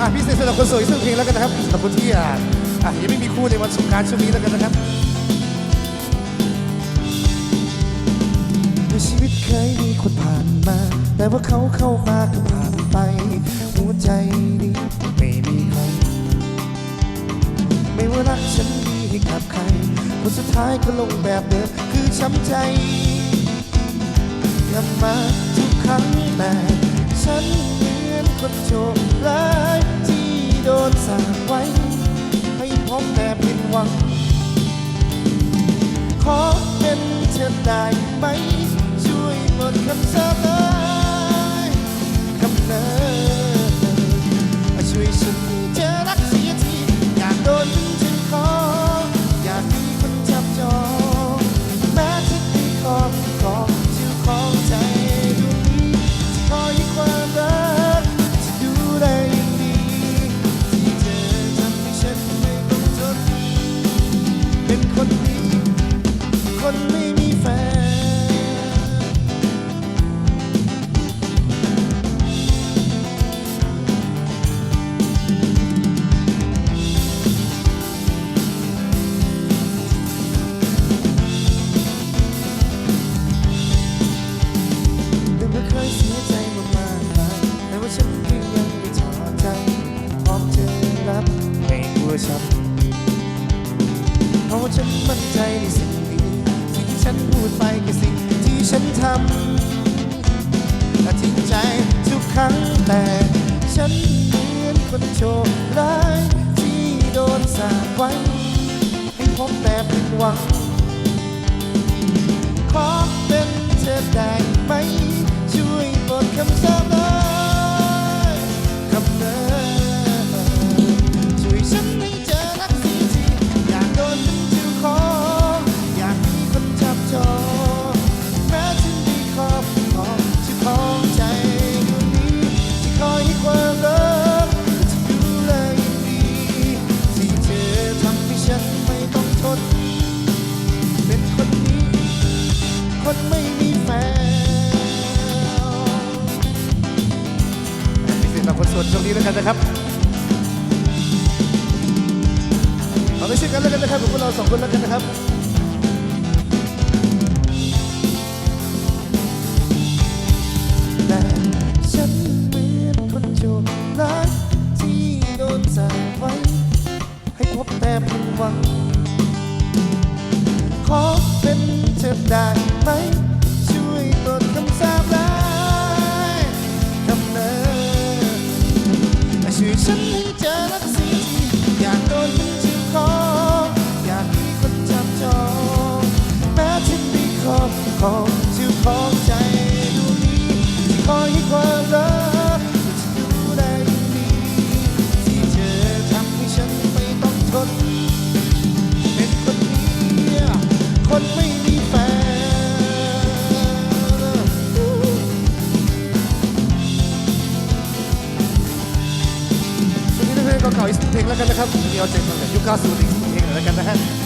อะพิเศษสำหรับคนสวยซึ่งเพลงแล้วกันนะครับสำหรับคนที่อะอะยังไม่มีคู่ในวันสงกรารช่วงนี้แล้วกันนะครับในชีวิตเคยมีคนผ่านมา แต่ว่าเขาเข้ามาก็ผ่านไป หัวใจนี้ไม่มีใคร ไม่ว่ารักฉันดีให้กับใคร คนสุดท้ายก็ลงแบบเดิมคือช้ำใจกลับมาทุกครั้งแต่ฉันเหมือนคนโชคร้ายที่โดนสาปไว้ ให้พบแต่ผิดหวัง ขอเป็นเธอได้ไหม ช่วยหมดคำสาปเล เป็นคนดีคนไม่มีแฟน แต่ไม่เคยเสียใจมากมายแต่ว่าฉันก็ยังไม่ท้อใจพร้อมเธอรับไม่กลัวช้ำ ว่าฉันมั่นใจในสิ่งดีสิ่งที่ฉันพูดไปคือสิ่งที่ฉันทำและทิ้งใจทุกครั้งแต่ฉันเหมือนคนโชคร้ายที่โดนสาบไว้ให้พบแต่ผิดหวัง คนไม่มีแฟนพิเศษสำหรับคนโสดช่วงนี้แล้วกันนะครับเอาไปช่วยกันแล้วกันนะครับกับพวกเราสองคนแล้วกันนะครับแต่ฉันเหมือนคนโชคร้ายที่โดนสาปไว้ ให้พบแต่ผิดหวังขอ ธอได้ไหม ช่วยตดคำสาบร้ายคำเนิดช่วยฉันให้เจอรักสียทีอยากโดนเป็นเจ้าของอยากมีคนจับจองแม้ฉันมีครอบครองชื่อของ นช่วงนี้เก่าๆอีกสักเพลงแล้วกันนะครับมีเอาใจฟังแบบยุค90อีกสักเพลงหน่อยแล้วกันนะฮะ